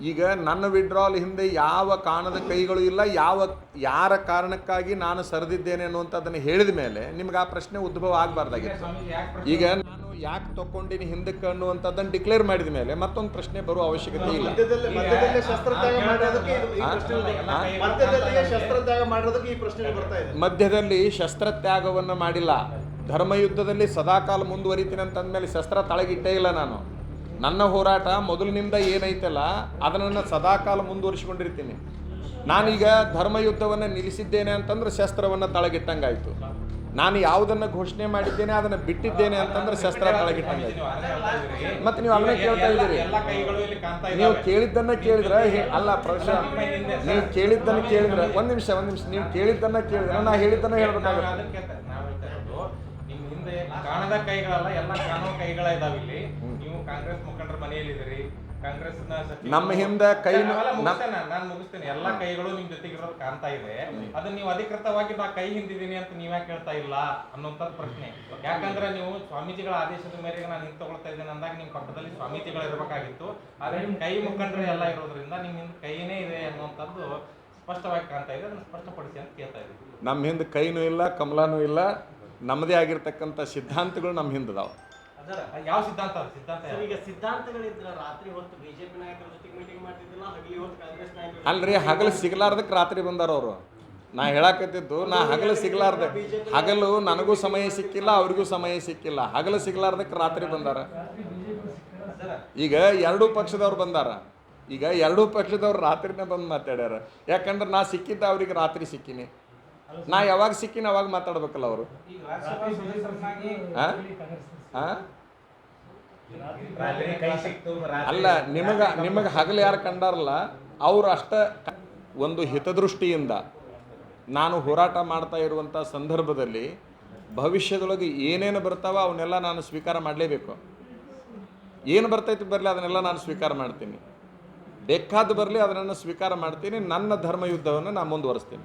ಈಗ ನನ್ನ ವಿಡ್ರಾಲ್ ಹಿಂದೆ ಯಾವ ಕಾಣದ ಕೈಗಳು ಇಲ್ಲ ಯಾವ ಯಾರ ಕಾರಣಕ್ಕಾಗಿ ನಾನು ಸರಿದಿದ್ದೇನೆ ಅನ್ನುವಂಥದ್ದನ್ನು ಹೇಳಿದ ಮೇಲೆ ನಿಮ್ಗೆ ಆ ಪ್ರಶ್ನೆ ಉದ್ಭವ ಆಗಬಾರ್ದಾಗಿತ್ತು. ಈಗ ನಾನು ಯಾಕೆ ತಗೊಂಡಿನಿ ಹಿಂದಕ್ಕೆ ಅನ್ನುವಂಥದ್ದನ್ನು ಡಿಕ್ಲೇರ್ ಮಾಡಿದ ಮೇಲೆ ಮತ್ತೊಂದು ಪ್ರಶ್ನೆ ಬರುವ ಅವಶ್ಯಕತೆ ಇಲ್ಲ. ಮಧ್ಯದಲ್ಲಿ ಮಧ್ಯದಲ್ಲೇ ಶಸ್ತ್ರತ್ಯಾಗ ಮಾಡಿರೋದಕ್ಕೆ ಈ ಪ್ರಶ್ನೆ ಆ? ಶಸ್ತ್ರತ್ಯಾಗ ಮಾಡಿರೋದಕ್ಕೆ ಈ ಪ್ರಶ್ನೆ ಬರ್ತಾ ಇದೆ. ಮಧ್ಯದಲ್ಲಿ ಶಸ್ತ್ರತ್ಯಾಗವನ್ನು ಮಾಡಿಲ್ಲ. ಧರ್ಮಯುದ್ಧದಲ್ಲಿ ಸದಾಕಾಲ ಮುಂದುವರಿತೀನಿ ಅಂತಂದಮೇಲೆ ಶಸ್ತ್ರ ತಳಗಿಟ್ಟೇ ಇಲ್ಲ ನಾನು. ನನ್ನ ಹೋರಾಟ ಮೊದಲಿನಿಂದ ಏನೈತಲ್ಲ ಅದನ್ನು ಸದಾಕಾಲ ಮುಂದುವರಿಸಿಕೊಂಡಿರ್ತೀನಿ. ನಾನೀಗ ಧರ್ಮಯುದ್ಧವನ್ನು ನಿಲ್ಲಿಸಿದ್ದೇನೆ ಅಂತಂದ್ರೆ ಶಸ್ತ್ರವನ್ನು ತಳಗಿಟ್ಟಂಗಾಯ್ತು. ನಾನು ಯಾವುದನ್ನು ಘೋಷಣೆ ಮಾಡಿದ್ದೇನೆ ಅದನ್ನು ಬಿಟ್ಟಿದ್ದೇನೆ ಅಂತಂದ್ರೆ ಶಸ್ತ್ರ ತಳಗಿಟ್ಟಂಗಾಯ್ತು. ಮತ್ತೆ ನೀವು ಅದನ್ನೇ ಕೇಳ್ತಾ ಇದ್ದೀರಿ. ನೀವು ಕೇಳಿದ್ದನ್ನು ಕೇಳಿದ್ರೆ ಅಲ್ಲ ಪ್ರಶ್ನೆ ನೀವು ಕೇಳಿದ್ದನ್ನ ಕೇಳಿದ್ರೆ ಒಂದು ನಿಮಿಷ ಒಂದು ನಿಮಿಷ ನೀವು ಕೇಳಿದ್ದನ್ನ ಕೇಳಿದ್ರೆ ನಾ ಹೇಳಿದ್ದನ್ನ ಹೇಳಬೇಕಾಗುತ್ತೆ. ಕಾಣದ ಕೈಗಳಲ್ಲ ಎಲ್ಲ ಕಾಣೋ ಕೈಗಳ ಇದಾವ ಇಲ್ಲಿ. ಕಾಂಗ್ರೆಸ್ ಮುಖಂಡರ ಮನೆಯಲ್ಲಿದ್ದೀರಿ. ಕಾಂಗ್ರೆಸ್ ನಮ್ಮ ಹಿಂದೆ ಕೈ ನಾನು ಮುಗಿಸ್ತೇನೆ. ಎಲ್ಲಾ ಕೈಗಳು ನಿಮ್ ಜೊತೆಗೆ ಇರೋದು ಕಾಣ್ತಾ ಇದೆ. ಅದನ್ನ ನೀವು ಅಧಿಕೃತವಾಗಿ ನಾ ಕೈ ಹಿಂದಿದ್ದೀನಿ ಅಂತ ನೀವ್ ಯಾಕೆ ಹೇಳ್ತಾ ಇಲ್ಲ ಅನ್ನೋಂತ ಪ್ರಶ್ನೆ. ಯಾಕಂದ್ರೆ ನೀವು ಸ್ವಾಮೀಜಿಗಳ ಆದೇಶದ ಮೇರೆಗೆ ನಾನು ಹಿಂದೆ ತಗೊಳ್ತಾ ಇದ್ದೇನೆ ಅಂದಾಗ ನಿಮ್ ಪಕ್ಕದಲ್ಲಿ ಸ್ವಾಮೀಜಿಗಳು ಇರಬೇಕಾಗಿತ್ತು. ಆದ್ರೆ ನಿಮ್ ಕೈ ಮುಖಂಡರು ಎಲ್ಲ ಇರೋದ್ರಿಂದ ನಿಮ್ ಹಿಂದೆ ಕೈನೇ ಇದೆ ಅನ್ನುವಂಥದ್ದು ಸ್ಪಷ್ಟವಾಗಿ ಕಾಣ್ತಾ ಇದೆ. ಅದನ್ನ ಸ್ಪಷ್ಟಪಡಿಸಿ ಅಂತ ಕೇಳ್ತಾ ನಮ್ಮ ಹಿಂದೆ ಕೈನೂ ಇಲ್ಲ ಕಮಲಾನೂ ಇಲ್ಲ. ನಮ್ಮದೇ ಆಗಿರ್ತಕ್ಕಂಥ ಸಿದ್ಧಾಂತಗಳು ನಮ್ಮ ಹಿಂದದಾವ. ಅದರ ಯಾವ ಸಿದ್ಧಾಂತ? ಸಿದ್ಧಾಂತ ಸರ್ ಈಗ ಸಿದ್ಧಾಂತಗಳಿದ್ರ ರಾತ್ರಿ ಹೊತ್ತು ಬಿಜೆಪಿ ನಾಯಕರ ಜೊತೆಗೆ ಮೀಟಿಂಗ್ ಮಾಡ್ತಿದ್ದಿಲ್ಲ ಹಗಲಿ ಹೊತ್ತು ಕಾಂಗ್ರೆಸ್ ನಾಯಕರು ಅಲ್ರಿ ಹಗಲು ಸಿಗಲಾರ್ದಕ್ಕೆ ರಾತ್ರಿ ಬಂದಾರ ಅವರು. ನಾ ಹೇಳಾಕತ್ತಿದ್ದು ನಾ ಹಗಲು ಸಿಗ್ಲಾರ್ದ. ಹಗಲು ನನಗೂ ಸಮಯ ಸಿಕ್ಕಿಲ್ಲ ಅವ್ರಿಗೂ ಸಮಯ ಸಿಕ್ಕಿಲ್ಲ. ಹಗಲು ಸಿಗಲಾರ್ದಕ್ಕೆ ರಾತ್ರಿ ಬಂದಾರ. ಈಗ ಎರಡೂ ಪಕ್ಷದವ್ರು ಬಂದಾರ. ಈಗ ಎರಡೂ ಪಕ್ಷದವ್ರು ರಾತ್ರಿನೇ ಬಂದು ಮಾತಾಡ್ಯಾರ. ಯಾಕಂದ್ರೆ ನಾ ಸಿಕ್ಕಿದ್ದ ಅವ್ರಿಗೆ ರಾತ್ರಿ ಸಿಕ್ಕಿನಿ. ನಾ ಯಾವಾಗ ಸಿಕ್ಕಿನ ಅವಾಗ ಮಾತಾಡ್ಬೇಕಲ್ಲ ಅವರು. ಅಲ್ಲ, ನಿಮಗ, ನಿಮಗೆ ಹಗಲು ಯಾರು ಕಂಡಾರಲ್ಲ, ಅವ್ರು ಅಷ್ಟ ಒಂದು ಹಿತದೃಷ್ಟಿಯಿಂದ ನಾನು ಹೋರಾಟ ಮಾಡ್ತಾ ಇರುವಂಥ ಸಂದರ್ಭದಲ್ಲಿ ಭವಿಷ್ಯದೊಳಗೆ ಏನೇನು ಬರ್ತಾವ ಅವನ್ನೆಲ್ಲ ನಾನು ಸ್ವೀಕಾರ ಮಾಡಲೇಬೇಕು. ಏನು ಬರ್ತೈತಿ ಬರಲಿ, ಅದನ್ನೆಲ್ಲ ನಾನು ಸ್ವೀಕಾರ ಮಾಡ್ತೀನಿ. ಬೇಕಾದ ಬರಲಿ, ಅದನ್ನು ಸ್ವೀಕಾರ ಮಾಡ್ತೀನಿ, ನನ್ನ ಧರ್ಮ ಯುದ್ಧವನ್ನು ನಾನು ಮುಂದುವರಿಸ್ತೀನಿ.